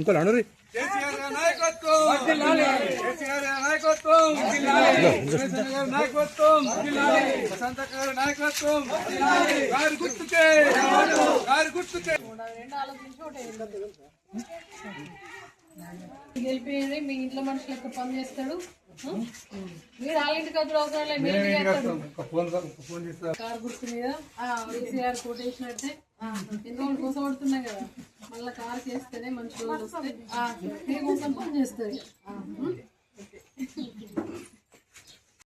ఇంకో అనురి. కేసీఆర్ గారి నాయకత్వం. గారి గుర్తుకే. గారి గుర్తుకే. గెలిపేది మీ ఇంట్లో మనుషులు ఎక్కువ పని చేస్తాడు? మీరు వాళ్ళ ఇంటికి వచ్చి అవసరం లేదు కారు గుర్తు మీద కేసీఆర్ కోటేసినట్టే ఎన్నో కోసం పడుతున్నాం కదా. మళ్ళీ కారు చేస్తేనే మంచి రోజులు వస్తాయి. మీ కోసం పని చేస్తుంది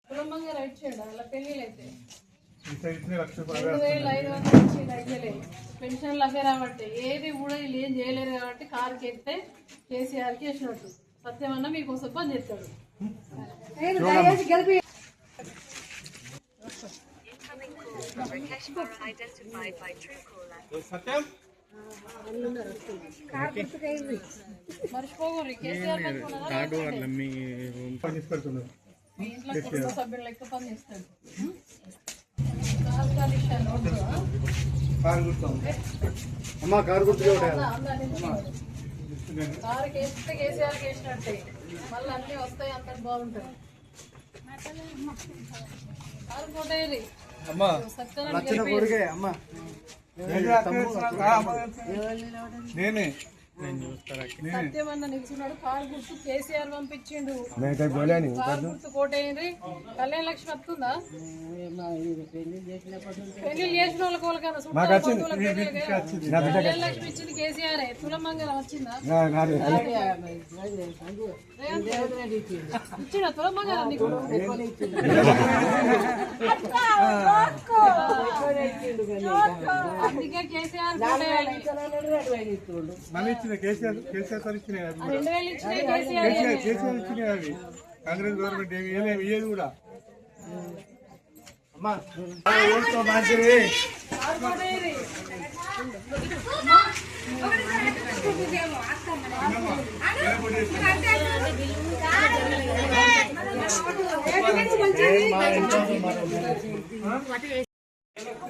కుటుంబంగా రైట్ చేయండి అలా పెళ్ళిళ్ళు అయితే లక్ష రెండు వేల ఐదు వందలు ఇచ్చి అయ్యలే పెన్షన్లు అవే రాబట్టి. ఏది కూడా వీళ్ళు ఏం చేయలేరు కాబట్టి కారుకి ఎక్కితే కేసీఆర్కి వేసినట్టు. సత్యమన్న మీకోసం పని చేస్తాడు. సత్యం కేసీఆర్? పని తీసుకెళ్తున్నారు మీ సభ్యులు లెక్క పని చేస్తాడు కారు? కారు గుర్తాం. అమ్మ కారు వేస్తే కేసీఆర్కి వేసినట్టే మళ్ళీ అన్నీ వస్తాయి అంత బాగుంటుంది. కారు కొట్టేది అమ్మా. సత్యనారాయణ గెలిపేది. అమ్మ. నేనే. సత్యమన్న నిల్చున్నాడు. కారు గుర్తు కేసీఆర్ పంపించిండు. కారు గుర్తు కోటేయండి. కళ్యాణ లక్ష్మి వస్తుందా? పెళ్ళి చేసిన వాళ్ళకి వాళ్ళకైనా చుట్టాలు బంధువులకు పెళ్ళిళ్ళు కదా? కళ్యాణ లక్ష్మి ఇచ్చింది కేసీఆర్. తులమంగళం వచ్చిందా? ఇచ్చిన తులమంగళం నీకు? అందుకే కేసీఆర్ ఇచ్చిన కేసీఆర్ కేసీఆర్ సార్ ఇచ్చినాయి కేసీఆర్ కేసీఆర్ అవి. కాంగ్రెస్ గవర్నమెంట్ ఏమి ఇయ్యలేదు ఇయ్యేది కూడా. కారు కోటేయాలి. చెప్పాలంటే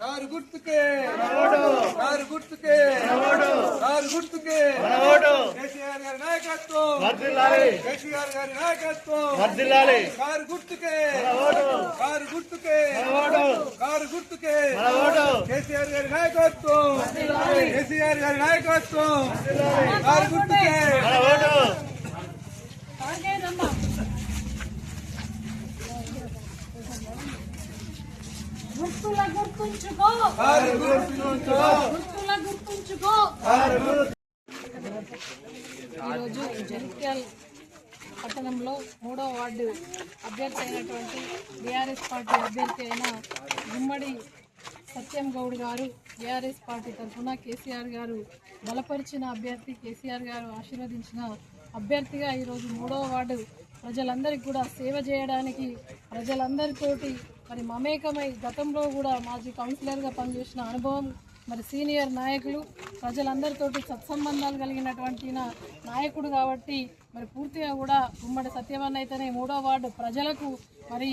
కారు గుర్తుకే. కారు గుర్తుకే. కారు గుర్తుకే. కేసీఆర్ గారి నాయకత్వం. కేసీఆర్ గారి నాయకత్వం. కారు గుర్తుకే. కారు గుర్తుకే. కారు గుర్తుకే. కేసీఆర్ గారి నాయకత్వం. కేసీఆర్ గారి నాయకత్వం. కారు గుర్తుకే. కారుకేదమ్మా గుర్తుల గుర్తుంచుకో. గుర్తుల గుర్తుంచుకో. ఈరోజు జగిత్యాల పట్టణంలో మూడో వార్డు అభ్యర్థి అయినటువంటి బీఆర్ఎస్ పార్టీ అభ్యర్థి అయిన గుమ్మడి సత్యం గౌడ్ గారు బీఆర్ఎస్ పార్టీ తరఫున కేసీఆర్ గారు బలపరిచిన అభ్యర్థి కేసీఆర్ గారు ఆశీర్వదించిన అభ్యర్థిగా ఈరోజు మూడవ వార్డు ప్రజలందరికీ కూడా సేవ చేయడానికి ప్రజలందరితోటి మరి మమేకమై గతంలో కూడా మాజీ కౌన్సిలర్గా పనిచేసిన అనుభవం మరి సీనియర్ నాయకులు ప్రజలందరితోటి సత్సంబంధాలు కలిగినటువంటి నాయకుడు కాబట్టి మరి పూర్తిగా కూడా ఉమ్మడి సత్యవన్ అయితేనే మూడో వార్డు ప్రజలకు మరి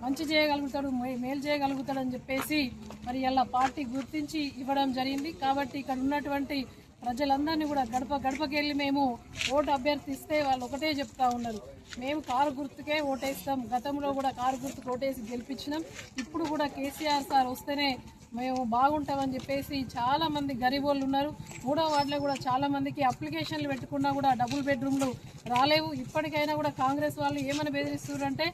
మంచి చేయగలుగుతాడు మే- మేలు చేయగలుగుతాడని చెప్పేసి మరి ఇలా పార్టీ గుర్తించి ఇవ్వడం జరిగింది. కాబట్టి ఇక్కడ ఉన్నటువంటి ప్రజలందరినీ కూడా గడప గడపకి వెళ్ళి మేము ఓటు అభ్యర్థిస్తే వాళ్ళు ఒకటే చెప్తా ఉన్నారు. మేము కారు గుర్తుకే ఓటేస్తాం. గతంలో కూడా కారు గుర్తుకు ఓటేసి గెలిపించినాం. ఇప్పుడు కూడా కేసీఆర్ సార్ వస్తేనే మేము బాగుంటామని చెప్పేసి చాలా మంది గరీబోళ్ళు ఉన్నారు. మూడో వార్డులో కూడా చాలామందికి అప్లికేషన్లు పెట్టుకున్నా కూడా డబుల్ బెడ్రూమ్లు రాలేవు. ఇప్పటికైనా కూడా కాంగ్రెస్ వాళ్ళు ఏమని బెదిరిస్తున్నారంటే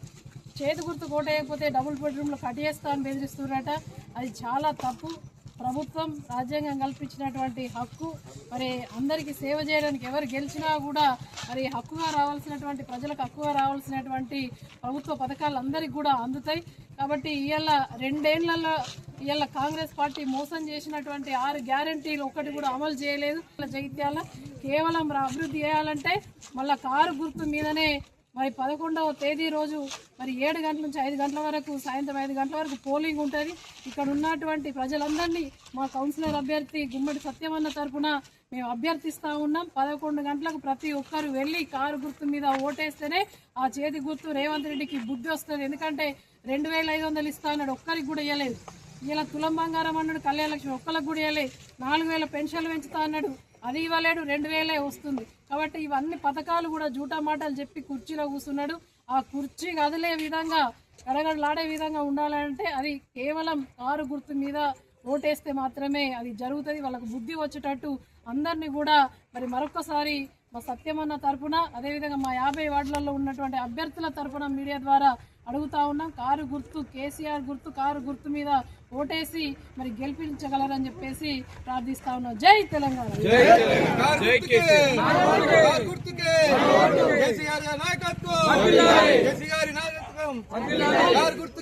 చేతి గుర్తు కోటేయకపోతే డబుల్ బెడ్రూమ్లు కట్టేస్తా అని బెదిరిస్తున్నారట. అది చాలా తప్పు. ప్రభుత్వం రాజ్యాంగం కల్పించినటువంటి హక్కు మరి అందరికీ సేవ చేయడానికి ఎవరు గెలిచినా కూడా మరి హక్కుగా రావాల్సినటువంటి ప్రజలకు హక్కుగా రావాల్సినటువంటి ప్రభుత్వ పథకాలు అందరికీ కూడా అందుతాయి. కాబట్టి ఇవాళ రెండేళ్ళలో ఇవాళ కాంగ్రెస్ పార్టీ మోసం చేసినటువంటి ఆరు గ్యారంటీలు ఒకటి కూడా అమలు చేయలేదు. ఇలా జగిత్యాల కేవలం రా- అభివృద్ధి చేయాలంటే మళ్ళీ కారు గుర్తు మీదనే మరి పదకొండవ తేదీ రోజు మరి ఏడు గంటల నుంచి ఐదు గంటల వరకు సాయంత్రం ఐదు గంటల వరకు పోలింగ్ ఉంటుంది. ఇక్కడ ఉన్నటువంటి ప్రజలందరినీ మా కౌన్సిలర్ అభ్యర్థి గుమ్మడి సత్యమన్న తరఫున మేము అభ్యర్థిస్తూ ఉన్నాం. పదకొండు గంటలకు ప్రతి ఒక్కరు వెళ్ళి కారు గుర్తు మీద ఓటేస్తేనే ఆ చేతి గుర్తు రేవంత్ రెడ్డికి బుద్ధి వస్తుంది. ఎందుకంటే రెండు వేల ఐదు వందలు ఇస్తా అన్నాడు ఒక్కరికి కూడా ఇవ్వలేదు ఇలా తులం బంగారం అన్నాడు కళ్యాణ లక్ష్మి ఒక్కరికి కూడా ఇవ్వలేదు నాలుగు వేల పెన్షన్లు పెంచుతా అన్నాడు. అది ఇవ్వలేడు రెండు వేలే వస్తుంది. కాబట్టి ఇవన్నీ పథకాలు కూడా జూటా మాటలు చెప్పి కుర్చీలో కూర్చున్నాడు. ఆ కుర్చీ కదిలే విధంగా గడగడలాడే విధంగా ఉండాలంటే అది కేవలం కారు గుర్తు మీద ఓటేస్తే మాత్రమే అది జరుగుతుంది. వాళ్ళకు బుద్ధి వచ్చేటట్టు అందరినీ కూడా మరి మరొకసారి మా సత్యమన్న తరపున అదేవిధంగా మా యాభై వార్డులలో ఉన్నటువంటి అభ్యర్థుల తరపున మీడియా ద్వారా అడుగుతా ఉన్నాం. కారు గుర్తు కేసీఆర్ గుర్తు కారు గుర్తు మీద ఓటేసి మరి గెలిపించగలరని చెప్పేసి ప్రార్థిస్తా ఉన్నాం. జై తెలంగాణ. కేసీఆర్. నాయకత్వం. కేసీఆర్ నాయకత్వం.